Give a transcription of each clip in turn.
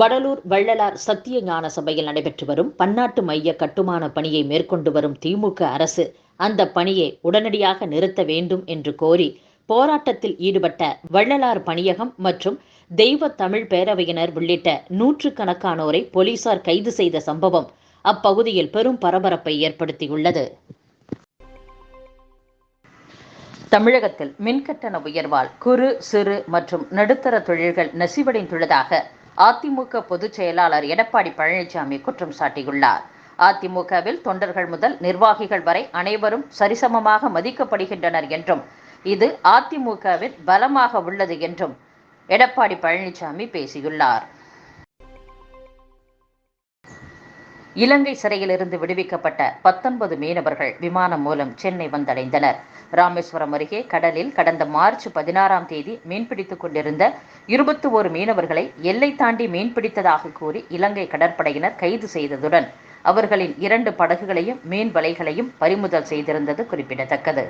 வடலூர் வள்ளலார் சத்திய ஞான சபையில் நடைபெற்று வரும் பன்னாட்டு மைய கட்டுமான பணியை மேற்கொண்டு வரும் திமுக அரசு அந்த பணியை உடனடியாக நிறுத்த வேண்டும் என்று கோரி போராட்டத்தில் ஈடுபட்ட வள்ளலார் பணியகம் மற்றும் தெய்வ தமிழ் பேரவையினர் உள்ளிட்ட நூற்றுக்கணக்கானோரை போலீசார் கைது செய்த சம்பவம் அப்பகுதியில் பெரும் பரபரப்பை ஏற்படுத்தியுள்ளது. தமிழகத்தில் மின்கட்டண உயர்வால் குறு சிறு மற்றும் நடுத்தர தொழில்கள் நசிவடைந்துள்ளதாக அதிமுக பொதுச் செயலாளர் எடப்பாடி பழனிசாமி குற்றம் சாட்டியுள்ளார். அதிமுகவில் தொண்டர்கள் முதல் நிர்வாகிகள் வரை அனைவரும் சரிசமமாக மதிக்கப்படுகின்றனர் என்றும் இது அதிமுகவின் பலமாக உள்ளது என்றும் எடப்பாடி பழனிசாமி பேசியுள்ளார். இலங்கை சிறையிலிருந்து விடுவிக்கப்பட்ட பத்தொன்பது மீனவர்கள் விமானம் மூலம் சென்னை வந்தடைந்தனர். ராமேஸ்வரம் அருகே கடலில் கடந்த மார்ச் பதினாறாம் தேதி மீன்பிடித்துக் கொண்டிருந்த இருபத்தி ஓரு மீனவர்களை எல்லை தாண்டி மீன்பிடித்ததாக கூறி இலங்கை கடற்படையினர் கைது செய்ததுடன் அவர்களின் இரண்டு படகுகளையும் மீன் வலைகளையும் பறிமுதல் செய்திருந்தது குறிப்பிடத்தக்கது.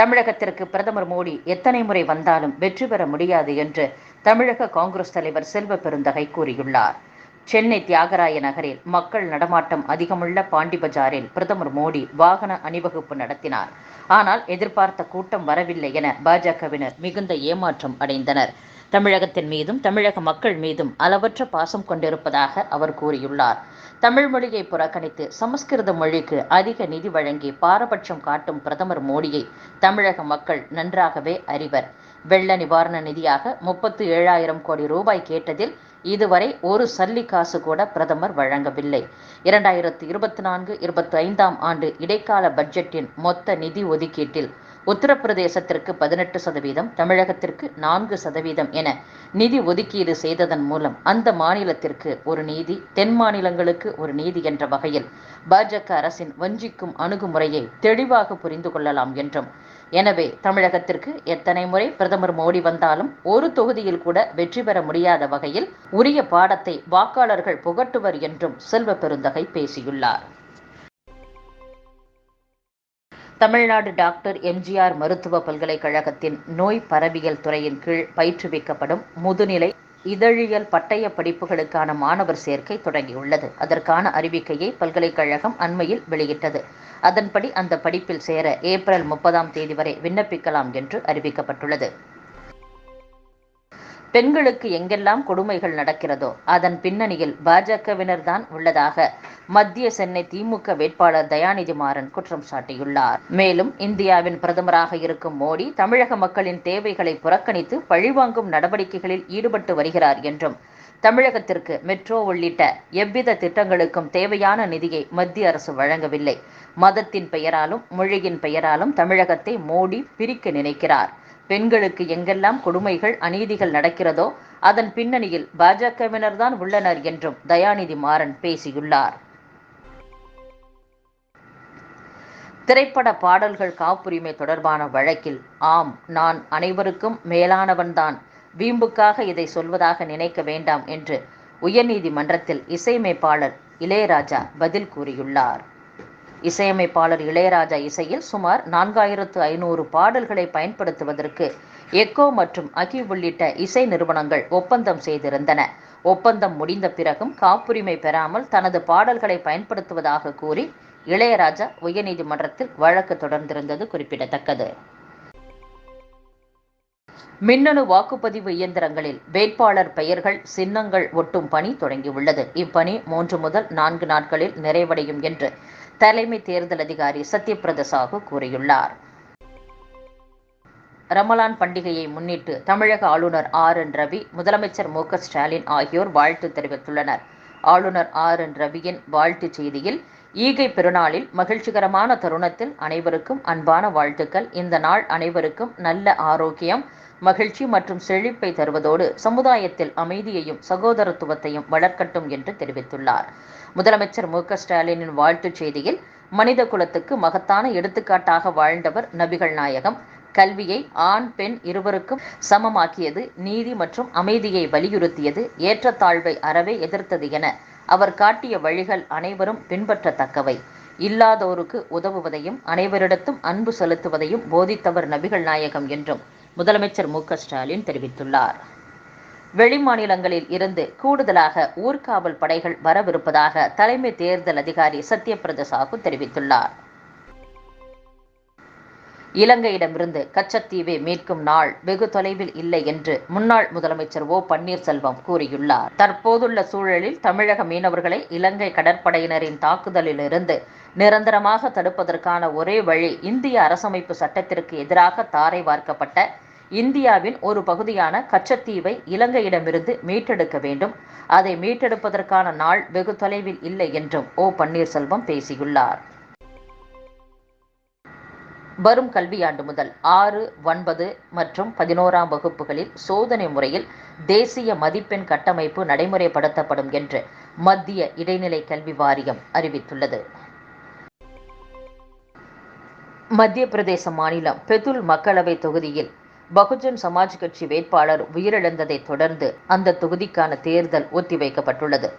தமிழகத்திற்கு பிரதமர் மோடி எத்தனை முறை வந்தாலும் வெற்றி பெற முடியாது என்று தமிழக காங்கிரஸ் தலைவர் செல்வ பெருந்தகை கூறியுள்ளார். சென்னை தியாகராய நகரில் மக்கள் நடமாட்டம் அதிகமுள்ள பாண்டி பஜாரில் பிரதமர் மோடி வாகன அணிவகுப்பு நடத்தினார். ஆனால் எதிர்பார்த்த கூட்டம் வரவில்லை என பாஜகவினர் மிகுந்த ஏமாற்றம் அடைந்தனர். தமிழகத்தின் மீதும் தமிழக மக்கள் மீதும் அளவற்ற பாசம் கொண்டிருப்பதாக அவர் கூறியுள்ளார். தமிழ் மொழியை புறக்கணித்து சமஸ்கிருத மொழிக்கு அதிக நிதி வழங்கி பாரபட்சம் காட்டும் பிரதமர் மோடியை தமிழக மக்கள் நன்றாகவே அறிவர். வெள்ள நிவாரண நிதியாக முப்பத்து ஏழாயிரம் கோடி ரூபாய் கேட்டதில் இதுவரை ஒரு சல்லி காசு கூட பிரதமர் வழங்கவில்லை. இரண்டாயிரத்து இருபத்தி நான்கு இருபத்தி ஐந்தாம் ஆண்டு இடைக்கால பட்ஜெட்டின் மொத்த நிதி ஒதுக்கீட்டில் உத்தரப்பிரதேசத்திற்கு பதினெட்டு சதவீதம் தமிழகத்திற்கு நான்கு சதவீதம் என நிதி ஒதுக்கீடு செய்ததன் மூலம் அந்த மாநிலத்திற்கு ஒரு நீதி தென் மாநிலங்களுக்கு ஒரு நீதி என்ற வகையில் பாஜக அரசின் வஞ்சிக்கும் அணுகுமுறையை தெளிவாக புரிந்து கொள்ளலாம் என்றும் எனவே தமிழகத்திற்கு எத்தனை முறை பிரதமர் மோடி வந்தாலும் ஒரு தொகுதியில் கூட வெற்றி பெற முடியாத வகையில் உரிய பாடத்தை வாக்காளர்கள் புகட்டுவர் என்றும் செல்வ பெருந்தகை பேசியுள்ளார். தமிழ்நாடு டாக்டர் எம்ஜிஆர் மருத்துவ பல்கலைக்கழகத்தின் நோய் பரவியல் துறையின் கீழ் பயிற்றுவிக்கப்படும் முதுநிலை இதழியல் பட்டய படிப்புகளுக்கான மாணவர் சேர்க்கை தொடங்கியுள்ளது. அதற்கான அறிவிக்கையை பல்கலைக்கழகம் அண்மையில் வெளியிட்டது. அதன்படி அந்த படிப்பில் சேர ஏப்ரல் முப்பதாம் தேதி வரை விண்ணப்பிக்கலாம் என்று அறிவிக்கப்பட்டுள்ளது. பெண்களுக்கு எங்கெல்லாம் கொடுமைகள் நடக்கிறதோ அதன் பின்னணியில் பாஜகவினர் தான் உள்ளதாக மத்திய சென்னை திமுக வேட்பாளர் தயாநிதி மாறன் குற்றம் சாட்டியுள்ளார். மேலும் இந்தியாவின் பிரதமராக இருக்கும் மோடி தமிழக மக்களின் தேவைகளை புறக்கணித்து பழிவாங்கும் நடவடிக்கைகளில் ஈடுபட்டு வருகிறார் என்றும் தமிழகத்திற்கு மெட்ரோ உள்ளிட்ட எவ்வித திட்டங்களுக்கும் தேவையான நிதியை மத்திய அரசு வழங்கவில்லை. மதத்தின் பெயராலும் மொழியின் பெயராலும் தமிழகத்தை மோடி பிரிக்க நினைக்கிறார். பெண்களுக்கு எங்கெல்லாம் கொடுமைகள் அநீதிகள் நடக்கிறதோ அதன் பின்னணியில் பாஜகவினர் தான் உள்ளனர் என்றும் தயாநிதி மாறன் பேசியுள்ளார். திரைப்பட பாடல்கள் காப்புரிமை தொடர்பான வழக்கில் ஆம் நான் அனைவருக்கும் மேலானவன்தான். வீம்புக்காக இதை சொல்வதாக நினைக்க வேண்டாம் என்று உயர்நீதிமன்றத்தில் இசையமைப்பாளர் இளையராஜா பதில் கூறியுள்ளார். இசையமைப்பாளர் இளையராஜா இசையில் சுமார் நான்காயிரத்து ஐநூறு பாடல்களை பயன்படுத்துவதற்கு எக்கோ மற்றும் அகி உள்ளிட்ட இசை நிறுவனங்கள் ஒப்பந்தம் செய்திருந்தன. ஒப்பந்தம் முடிந்த பிறகும் காப்புரிமை பெறாமல் தனது பாடல்களை பயன்படுத்துவதாக கூறி இளையராஜா உயர்நீதிமன்றத்தில் வழக்கு தொடர்ந்திருந்தது குறிப்பிடத்தக்கது. மின்னணு வாக்குப்பதிவு இயந்திரங்களில் வேட்பாளர் பெயர்கள் சின்னங்கள் ஒட்டும் பணி தொடங்கியுள்ளது. இப்பணி மூன்று முதல் நான்கு நாட்களில் நிறைவடையும் என்று தலைமை தேர்தல் அதிகாரி சத்யபிரத சாஹூ கூறியுள்ளார். ரமலான் பண்டிகையை முன்னிட்டு தமிழக ஆளுநர் ஆர். என். ரவி முதலமைச்சர் மு. ஸ்டாலின் ஆகியோர் வாழ்த்து தெரிவித்துள்ளனர். ஆளுநர் ஆர். என். ரவியின் வாழ்த்துச் செய்தியில் ஈகை பெருநாளில் மகிழ்ச்சிகரமான தருணத்தில் அனைவருக்கும் அன்பான வாழ்த்துக்கள். இந்த நாள் அனைவருக்கும் நல்ல ஆரோக்கியம் மகிழ்ச்சி மற்றும் செழிப்பை தருவதோடு சமுதாயத்தில் அமைதியையும் சகோதரத்துவத்தையும் வளர்க்கட்டும் என்று தெரிவித்துள்ளார். முதலமைச்சர் மு ஸ்டாலினின் வாழ்த்துச் செய்தியில் மனித குலத்துக்கு மகத்தான எடுத்துக்காட்டாக வாழ்ந்தவர் நபிகள் நாயகம். கல்வியை ஆண் பெண் இருவருக்கும் சமமாக்கியது நீதி மற்றும் அமைதியை வலியுறுத்தியது ஏற்றத்தாழ்வை அறவே எதிர்த்தது என அவர் காட்டிய வழிகள் அனைவரும் பின்பற்றத்தக்கவை. இல்லாதோருக்கு உதவுவதையும் அனைவரிடத்தும் அன்பு செலுத்துவதையும் போதித்தவர் நபிகள் நாயகம் என்றும் முதலமைச்சர் மு ஸ்டாலின் தெரிவித்துள்ளார். வெளிமாநிலங்களில் இருந்து கூடுதலாக ஊர்காவல் படைகள் வரவிருப்பதாக தலைமை தேர்தல் அதிகாரி சத்யபிரத சாஹூ தெரிவித்துள்ளார். இலங்கையிடமிருந்து கச்சத்தீவை மீட்கும் நாள் வெகு தொலைவில் இல்லை என்று முன்னாள் முதலமைச்சர் ஓ பன்னீர்செல்வம் கூறியுள்ளார். தற்போதுள்ள சூழலில் தமிழக மீனவர்களை இலங்கை கடற்படையினரின் தாக்குதலிலிருந்து நிரந்தரமாக தடுப்பதற்கான ஒரே வழி இந்திய அரசமைப்பு சட்டத்திற்கு எதிராக தாரை வார்க்கப்பட்ட இந்தியாவின் ஒரு பகுதியான கச்சத்தீவை இலங்கையிடமிருந்து மீட்டெடுக்க வேண்டும். அதை மீட்டெடுப்பதற்கான நாள் வெகு தொலைவில் இல்லை என்றும் ஓ பன்னீர்செல்வம் பேசியுள்ளார். வரும் கல்வியாண்டு முதல் ஆறு ஒன்பது மற்றும் பதினோராம் வகுப்புகளில் சோதனை முறையில் தேசிய மதிப்பெண் கட்டமைப்பு நடைமுறைப்படுத்தப்படும் என்று மத்திய இடைநிலை கல்வி வாரியம் அறிவித்துள்ளது. மத்திய பிரதேச மாநிலம் பெதுல் மக்களவை தொகுதியில் பகுஜன் சமாஜ் கட்சி வேட்பாளர் உயிரிழந்ததை தொடர்ந்து அந்த தொகுதிக்கான தேர்தல் ஒத்திவைக்கப்பட்டுள்ளது.